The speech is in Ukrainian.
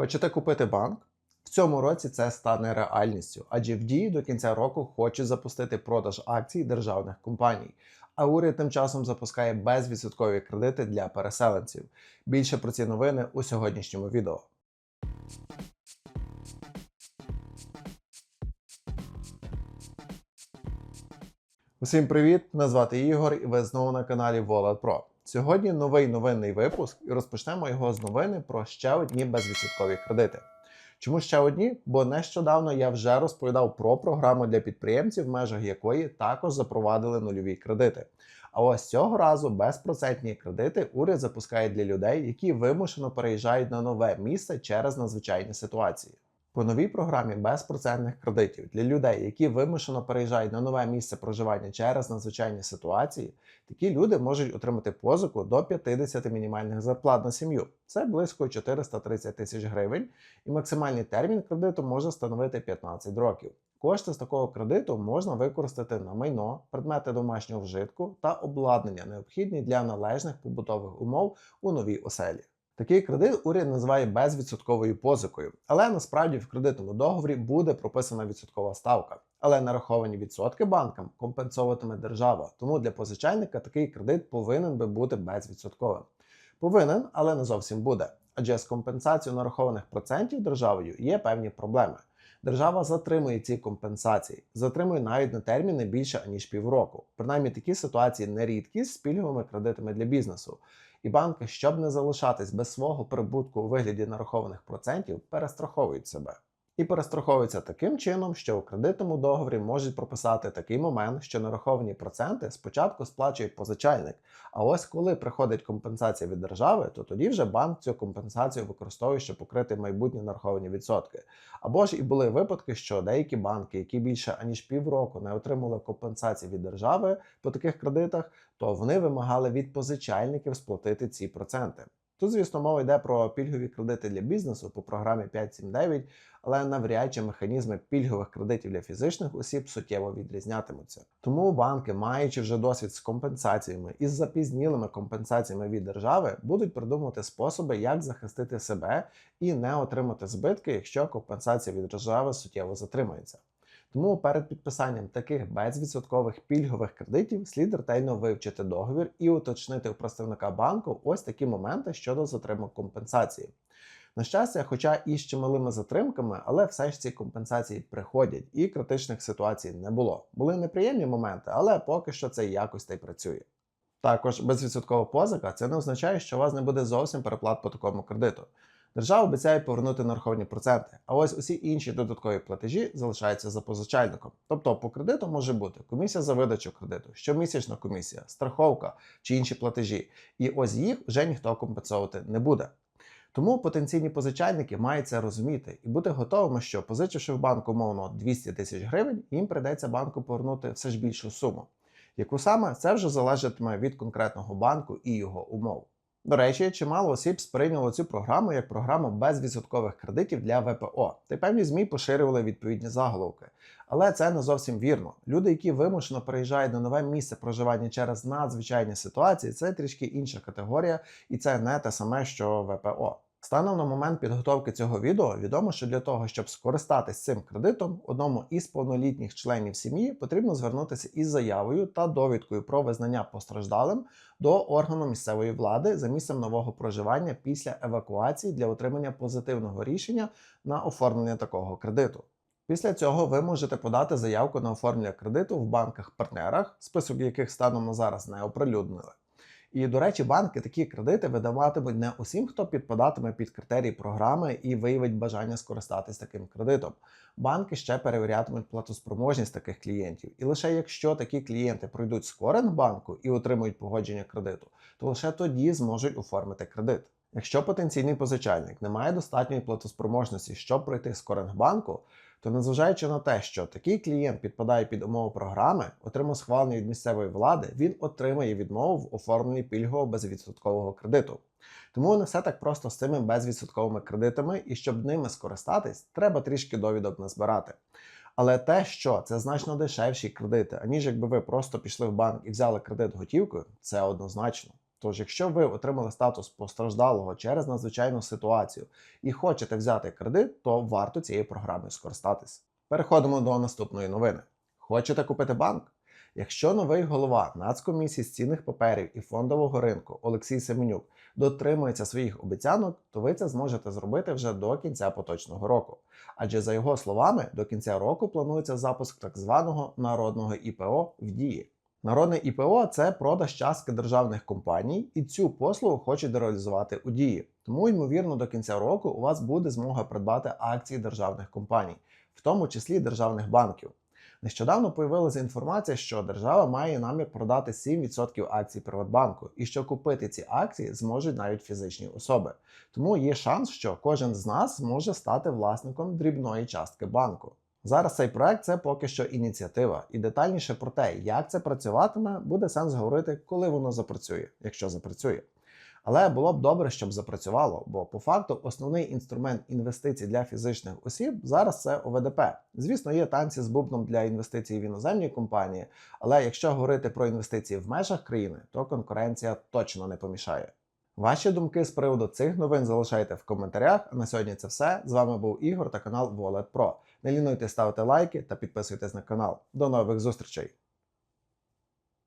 Хочете купити банк? В цьому році це стане реальністю, адже в дії до кінця року хочуть запустити продаж акцій державних компаній. А уряд тим часом запускає безвідсоткові кредити для переселенців. Більше про ці новини у сьогоднішньому відео. Усім привіт! Мене звати Ігор, і ви знову на каналі Wallet Pro. Сьогодні новий новинний випуск, і розпочнемо його з новини про ще одні безвідсоткові кредити. Чому ще одні? Бо нещодавно я вже розповідав про програму для підприємців, в межах якої також запровадили нульові кредити. А ось цього разу безпроцентні кредити уряд запускає для людей, які вимушено переїжджають на нове місце через надзвичайні ситуації. По новій програмі безпроцентних кредитів для людей, які вимушено переїжджають на нове місце проживання через надзвичайні ситуації, такі люди можуть отримати позику до 50 мінімальних зарплат на сім'ю. Це близько 430 тисяч гривень, і максимальний термін кредиту може становити 15 років. Кошти з такого кредиту можна використати на майно, предмети домашнього вжитку та обладнання, необхідні для належних побутових умов у новій оселі. Такий кредит уряд називає безвідсотковою позикою, але насправді в кредитному договорі буде прописана відсоткова ставка. Але нараховані відсотки банкам компенсовуватиме держава. Тому для позичальника такий кредит повинен би бути безвідсотковим. Повинен, але не зовсім буде. Адже з компенсацією нарахованих процентів державою є певні проблеми. Держава затримує ці компенсації, затримує навіть на терміни більше аніж півроку. Принаймні такі ситуації не рідкість з пільговими кредитами для бізнесу. І банки, щоб не залишатись без свого прибутку у вигляді нарахованих процентів, перестраховують себе. І перестраховуються таким чином, що у кредитному договорі можуть прописати такий момент, що нараховані проценти спочатку сплачує позичальник. А ось коли приходить компенсація від держави, то тоді вже банк цю компенсацію використовує, щоб покрити майбутні нараховані відсотки. Або ж і були випадки, що деякі банки, які більше аніж півроку не отримали компенсації від держави по таких кредитах, то вони вимагали від позичальників сплатити ці проценти. Тут, звісно, мова йде про пільгові кредити для бізнесу по програмі 579, але навряд чи механізми пільгових кредитів для фізичних осіб суттєво відрізнятимуться. Тому банки, маючи вже досвід з компенсаціями і з запізнілими компенсаціями від держави, будуть придумувати способи, як захистити себе і не отримати збитки, якщо компенсація від держави суттєво затримається. Тому перед підписанням таких безвідсоткових пільгових кредитів слід ретельно вивчити договір і уточнити у представника банку ось такі моменти щодо затримок компенсації. На щастя, хоча і з чималими затримками, але все ж ці компенсації приходять, і критичних ситуацій не було. Були неприємні моменти, але поки що це якось та й працює. Також безвідсоткова позика це не означає, що у вас не буде зовсім переплат по такому кредиту. Держава обіцяє повернути нараховані проценти, а ось усі інші додаткові платежі залишаються за позичальником. Тобто по кредиту може бути комісія за видачу кредиту, щомісячна комісія, страховка чи інші платежі. І ось їх вже ніхто компенсувати не буде. Тому потенційні позичальники мають це розуміти і бути готовими, що позичивши в банку умовно 200 тисяч гривень, їм прийдеться банку повернути все ж більшу суму. Яку саме це вже залежатиме від конкретного банку і його умов. До речі, чимало осіб сприйняло цю програму як програму безвідсоткових кредитів для ВПО, та й певні ЗМІ поширювали відповідні заголовки. Але це не зовсім вірно. Люди, які вимушено переїжджають на нове місце проживання через надзвичайні ситуації, це трішки інша категорія, і це не те саме, що ВПО. Станом на момент підготовки цього відео відомо, що для того, щоб скористатись цим кредитом, одному із повнолітніх членів сім'ї потрібно звернутися із заявою та довідкою про визнання постраждалим до органу місцевої влади за місцем нового проживання після евакуації для отримання позитивного рішення на оформлення такого кредиту. Після цього ви можете подати заявку на оформлення кредиту в банках-партнерах, список яких станом на зараз не оприлюднили. І, до речі, банки такі кредити видаватимуть не усім, хто підпадатиме під критерії програми і виявить бажання скористатись таким кредитом. Банки ще перевірятимуть платоспроможність таких клієнтів. І лише якщо такі клієнти пройдуть скоринг банку і отримують погодження кредиту, то лише тоді зможуть оформити кредит. Якщо потенційний позичальник не має достатньої платоспроможності, щоб пройти скоринг банку, то незважаючи на те, що такий клієнт підпадає під умови програми, отримав схвалення від місцевої влади, він отримає відмову в оформленні пільгового безвідсоткового кредиту. Тому не все так просто з цими безвідсотковими кредитами, і щоб ними скористатись, треба трішки довідок назбирати. Але те, що це значно дешевші кредити, аніж якби ви просто пішли в банк і взяли кредит готівкою, це однозначно. Тож, якщо ви отримали статус постраждалого через надзвичайну ситуацію і хочете взяти кредит, то варто цією програмою скористатись. Переходимо до наступної новини. Хочете купити банк? Якщо новий голова Нацкомісії з цінних паперів і фондового ринку Олексій Семенюк дотримується своїх обіцянок, то ви це зможете зробити вже до кінця поточного року. Адже за його словами, до кінця року планується запуск так званого народного ІПО в дії. Народне ІПО це продаж частки державних компаній, і цю послугу хочуть реалізувати у дії. Тому, ймовірно, до кінця року у вас буде змога придбати акції державних компаній, в тому числі державних банків. Нещодавно появилася інформація, що держава має намір продати 7% акцій Приватбанку, і що купити ці акції зможуть навіть фізичні особи. Тому є шанс, що кожен з нас зможе стати власником дрібної частки банку. Зараз цей проект це поки що ініціатива, і детальніше про те, як це працюватиме, буде сенс говорити, коли воно запрацює, якщо запрацює. Але було б добре, щоб запрацювало, бо по факту основний інструмент інвестицій для фізичних осіб зараз це ОВДП. Звісно, є танці з бубном для інвестицій в іноземні компанії, але якщо говорити про інвестиції в межах країни, то конкуренція точно не помішає. Ваші думки з приводу цих новин залишайте в коментарях. А на сьогодні це все. З вами був Ігор та канал Wallet Pro. Не лінуйте ставити лайки та підписуйтесь на канал. До нових зустрічей!